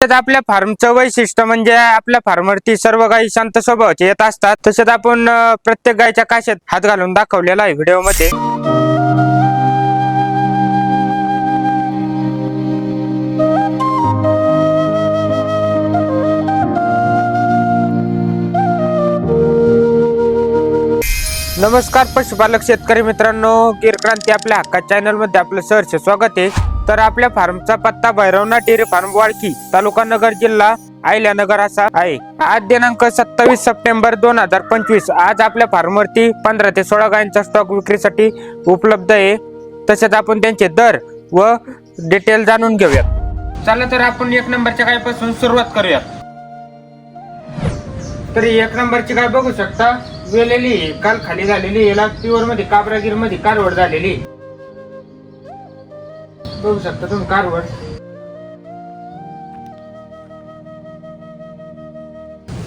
तसेच आपल्या फार्मचं वैशिष्ट्य म्हणजे आपल्या फार्मवरती सर्व गायी शांत स्वभावाचे येत असतात. तसेच आपण प्रत्येक गायीच्या काशात हात घालून दाखवलेला आहे व्हिडिओमध्ये. नमस्कार पशुपालक शेतकरी मित्रांनो गिरक्रांती आपल्या हक्का चॅनलमध्ये आपलं सहर्ष स्वागत आहे. तर आपल्या फार्मचा पत्ता भैरवनाथ डेअरी फार्म वाळकी तालुका नगर जिल्हा आयल्यानगर असा आहे. आज दिनांक सत्तावीस सप्टेंबर दोन हजार पंचवीस. आज आपल्या फार्मवरती पंधरा ते सोळा गायांचा स्टॉक विक्रीसाठी उपलब्ध आहे. तसेच आपण त्यांचे दर व डिटेल जाणून घेऊयात. चला तर आपण एक नंबरच्या गायपासून सुरुवात करूया तरी एक नंबरची गाय बघू शकता. वेलेली आहे. काल खाली झालेली याला प्युअरमध्ये काबरागीरमध्ये कारवड झालेली बघू शकता तुम्ही कारवर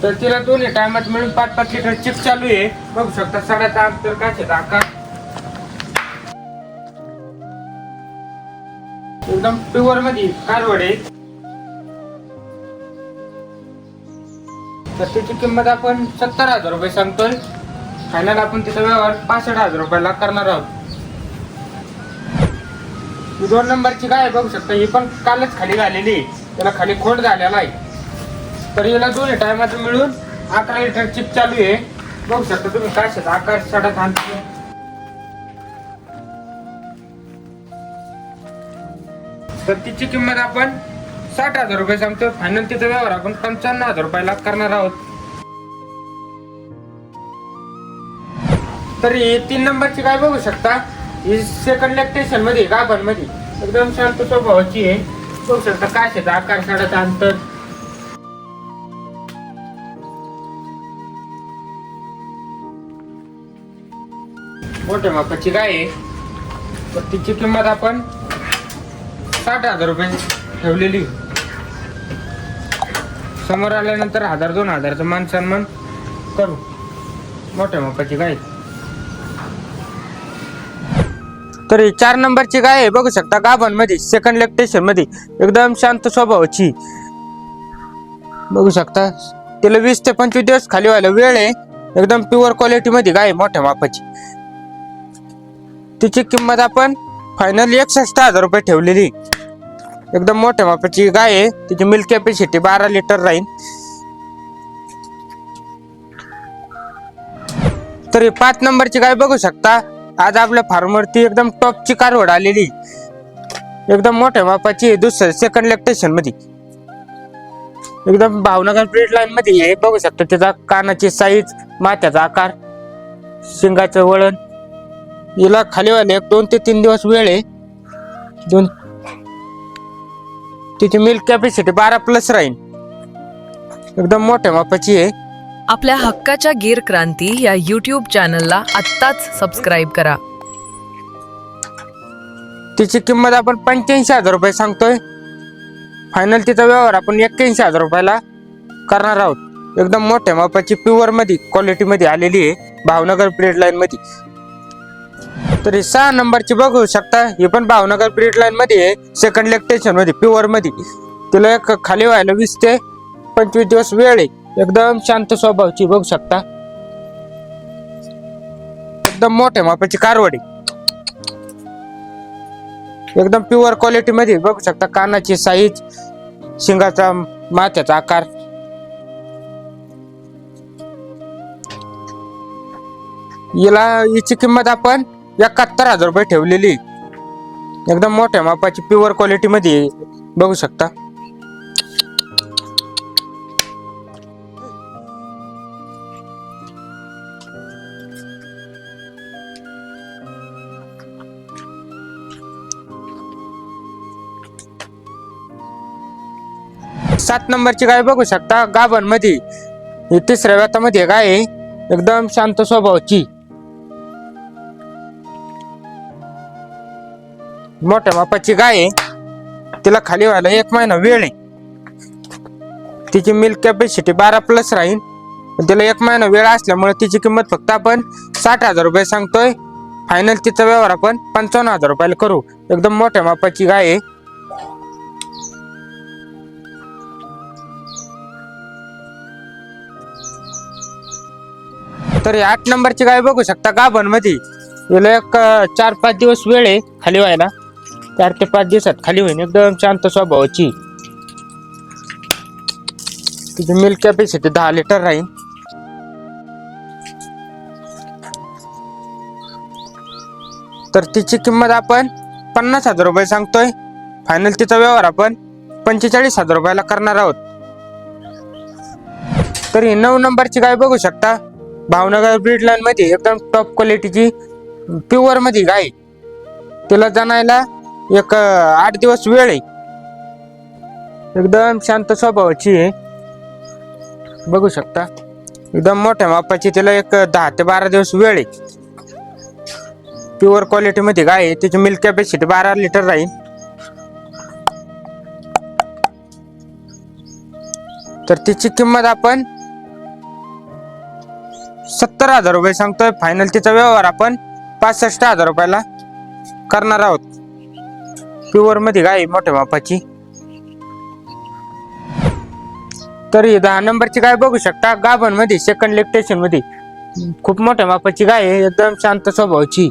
तर तिला दोन्ही टायमात मिळून पाच पाच लिटर चिप चालू आहे. बघू शकता सडाचा अंतर काचेचा आकार एकदम प्युअरमध्ये कारवड आहे. तर त्याची किंमत आपण सत्तर हजार रुपये सांगतोय. फायनल आपण तिचा व्यवहार पासष्ट हजार रुपयाला करणार आहोत. ही दोन नंबरची काय बघू शकता. ही पण कालच खाली झालेली आहे. त्याला खाली खोड झालेला आहे. तर हिला दोन्ही टायमात मिळून अकरा लिटर चिप चालू आहे. बघू शकता तुम्ही काय शकता आकार साडा थांब तर तिची किंमत आपण साठ हजार रुपये सांगतो फायनल तिचा व्यवहार आपण पंचावन्न हजार रुपयाला करणार आहोत. तर ही तीन नंबरची काय बघू शकता. ही सेकंड लॅक्टेशनमध्ये गाभणमध्ये एकदम शांत स्वभावाची आहे. बघू शकता शेत आकार साडाचा अंतर. मोठ्या मापाची गाय आहे. तर तिची किंमत आपण साठ हजार रुपये ठेवलेली. समोर आल्यानंतर हजार दोन हजारचं मान सन्मान करू. मोठ्या मापाची गाय तर ही चार नंबरची गाय आहे बघू शकता गाभणमध्ये सेकंड लेक्टेशनमध्ये. एकदम शांत स्वभावाची. बघू शकता तिला वीस ते पंचवीस दिवस खाली व्हायला वेळ आहे. एकदम प्युअर क्वालिटी मध्ये गाय मोठ्या मापाची. तिची किंमत आपण फायनल एकसष्ट हजार रुपये ठेवलेली. एकदम मोठ्या मापाची गाय आहे. तिची मिल्क कॅपॅसिटी बारा लिटर राहील तरी पाच नंबरची गाय बघू शकता. आज आपल्या फार्मवरती एकदम टॉपची कारवड आलेली. एकदम मोठ्या मापाची आहे दुसरं सेकंड इलेक्ट्रेशनमध्ये. एकदम भावनगर ब्रीड लाईन मध्ये आहे बघू शकतो त्याचा कानाची साईज माथ्याचा आकार शिंगाचं वळण. हिला खाली वाले एक दोन ते तीन दिवस वेळ आहे. दोन तिची मिल्क कॅपॅसिटी बारा प्लस राहील एकदम मोठ्या मापाची आहे. आपल्या हक्काच्या गीर क्रांती या यूट्यूब चॅनलला आत्ताच सबस्क्राईब करा. तिची किंमत आपण पंच्याऐंशी हजार रुपये सांगतोय. फायनल तिचा व्यवहार आपण एक्क्याऐंशी हजार रुपयाला करणार आहोत. एकदम मोठ्या मापाची प्युअरमध्ये क्वालिटी मध्ये आलेली आहे. भावनगर ब्रीड लाईन मध्ये. तरी सहा नंबरची बघू शकता. ही पण भावनगर ब्रीड लाईन मध्ये आहे. सेकंड लेक्टेशनमध्ये प्युअरमध्ये. तिला एक खाली व्हायला वीस ते पंचवीस दिवस वेळ आहे. एकदम शांत स्वभावची बघू शकता. एकदम मोठ्या मापाची कारवडी. एकदम प्युअर क्वालिटी मध्ये बघू शकता कानाची साईज शिंगाचा माथ्याचा आकार. हिला हिची किंमत आपण एकाहत्तर हजार रुपये ठेवलेली. एकदम मोठ्या मापाची प्युअर क्वालिटी मध्ये बघू शकता. सात नंबरची गाय बघू शकता गाभणमध्ये ही तिसऱ्या व्यातामध्ये गाय आहे. एकदम शांत स्वभावाची. मोठ्या मापाची गाय आहे. तिला खाली व्हायला एक महिना वेळ आहे. तिची मिल्क कॅपॅसिटी बारा प्लस राहील. तिला एक महिना वेळ असल्यामुळे तिची किंमत फक्त आपण साठ हजार रुपये सांगतोय. फायनल तिचा व्यवहार आपण पंचावन्न हजार रुपयाला करू. एकदम मोठ्या मापाची गाय आहे. तर ही आठ नंबरची गाय बघू शकता गाभणमध्ये तिला एक अं, चार पाच दिवस वेळ आहे खाली व्हायला. चार ते पाच दिवसात खाली होईन. एकदम शांत स्वभावाची. तिची मिल्क कॅपॅसिटी दहा लिटर राहील तर तिची किंमत आपण पन्नास हजार रुपये सांगतोय. फायनल तिचा व्यवहार आपण पंचेचाळीस हजार रुपयाला करणार आहोत. तर ही नऊ नंबरची गाय बघू शकता. भावनगर ब्रीडमध्ये एकदम टॉप क्वालिटीची प्युअरमध्ये गाय. तिला जाणायला एक आठ दिवस वेळ आहे. एकदम शांत स्वभावाची आहे. बघू शकता. एकदम मोठ्या मापाची तिला एक दहा ते बारा दिवस वेळ आहे. प्युअर क्वालिटी मध्ये गाय आहे. त्याची मिल्क कॅपॅसिटी बारा लिटर राहील. तर तिची किंमत आपण सत्तर हजार रुपये सांगतोय. फायनल तिचा व्यवहार आपण पासष्ट हजार रुपयाला करणार आहोत. प्युअरमध्ये गाय मोठ्या मापाची. तर ही दहा नंबरची गाय बघू शकता. गाभणमध्ये सेकंड लेक्टेशनमध्ये. खूप मोठ्या मापाची गाय आहे. एकदम शांत स्वभावाची.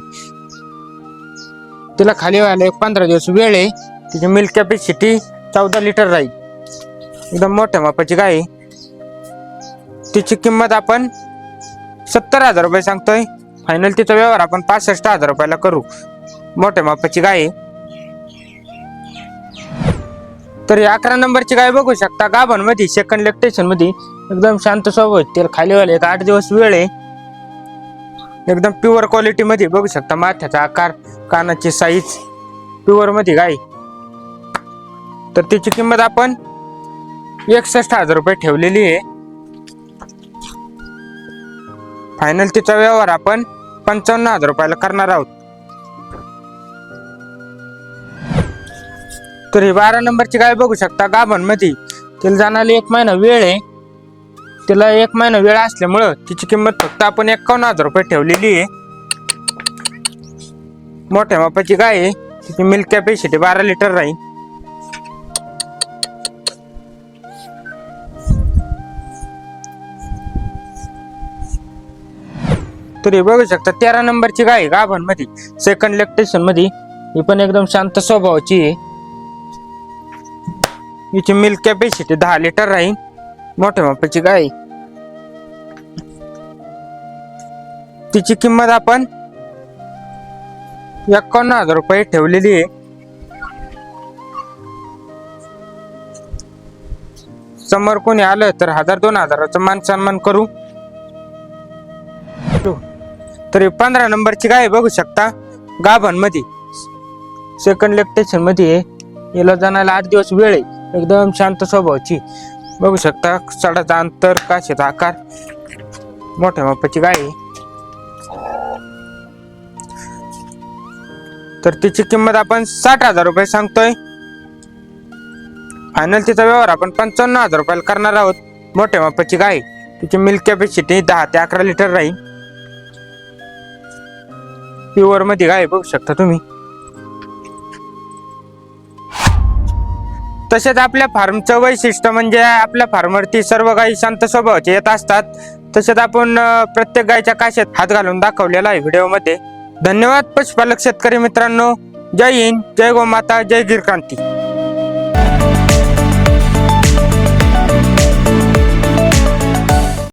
तिला खाली व्हायला एक पंधरा दिवस वेळ आहे. तिची मिल्क कॅपॅसिटी चौदा लिटर राहील. एकदम मोठ्या मापाची गाय आहे. तिची किंमत आपण सत्तर हजार रुपये सांगतोय. फायनल तिचा व्यवहार आपण पासष्ट हजार रुपयाला करू. मोठ्या मापाची गाय आहे. तर ही अकरा नंबरची गाय बघू शकता. गाभणमध्ये सेकंड लेक्टेशनमध्ये एकदम शांत स्वभाव आहे. खालीवाले एक आठ दिवस वेळ आहे. एकदम प्युअर क्वालिटी मध्ये बघू शकता. माथ्याचा आकार कानाची साईज प्युअरमध्ये गाय तर तिची किंमत आपण एकसष्ट हजार रुपये ठेवलेली आहे. फायनल तिचा व्यवहार आपण पंचावन्न हजार रुपयाला करणार आहोत. तर ही बारा नंबरची गाय बघू शकता गाभणमध्ये तिला जाणारी एक महिना वेळ आहे. तिला एक महिना वेळ असल्यामुळं तिची किंमत फक्त आपण एकावन्न हजार रुपये ठेवलेली आहे. मोठ्या मापाची गाय आहे. तिची मिल्क कॅपॅसिटी बारा लिटर राहील. तरी बघू शकता तेरा नंबरची गाय गाभन गाभणमध्ये सेकंड लेक्टेशनमध्ये. ही पण एकदम शांत स्वभावाची आहे. हिची मिल्क कॅपॅसिटी दहा लिटर राहील मोठ्या मापाची गाय तिची किंमत आपण एकावन्न हजार रुपये ठेवलेली आहे. समोर कोणी आलं तर हजार दोन हजाराचं मान सन्मान करू. तरी पंधरा नंबरची गाय बघू शकता गाभनमध्ये सेकंड लेक्टेशनमध्ये आहे. याला जाण्याला आठ दिवस वेळ आहे. एकदम शांत स्वभावाची. बघू शकता सडाचा अंतर काशेचा आकार. मोठ्या मापाची गाय आहे. तर तिची किंमत आपण साठ हजार रुपये सांगतोय. फायनल तिचा व्यवहार आपण पंचावन्न हजार रुपयाला करणार आहोत. मोठ्या मापाची गाय तिची मिल्क कॅपॅसिटी दहा ते अकरा लिटर राहील. प्युअरमध्ये गाय आहे, बघू शकता तुम्ही? तसेच आपल्या फार्मचं वैशिष्ट्य म्हणजे आपल्या फार्मवरती सर्व गायी शांत स्वभावाचे येत असतात. तसेच आपण प्रत्येक गायच्या काशेत हात घालून दाखवलेला आहे व्हिडिओमध्ये. धन्यवाद पशुपालक शेतकरी मित्रांनो. जय हिंद जय गोमाता जय गिरक्रांती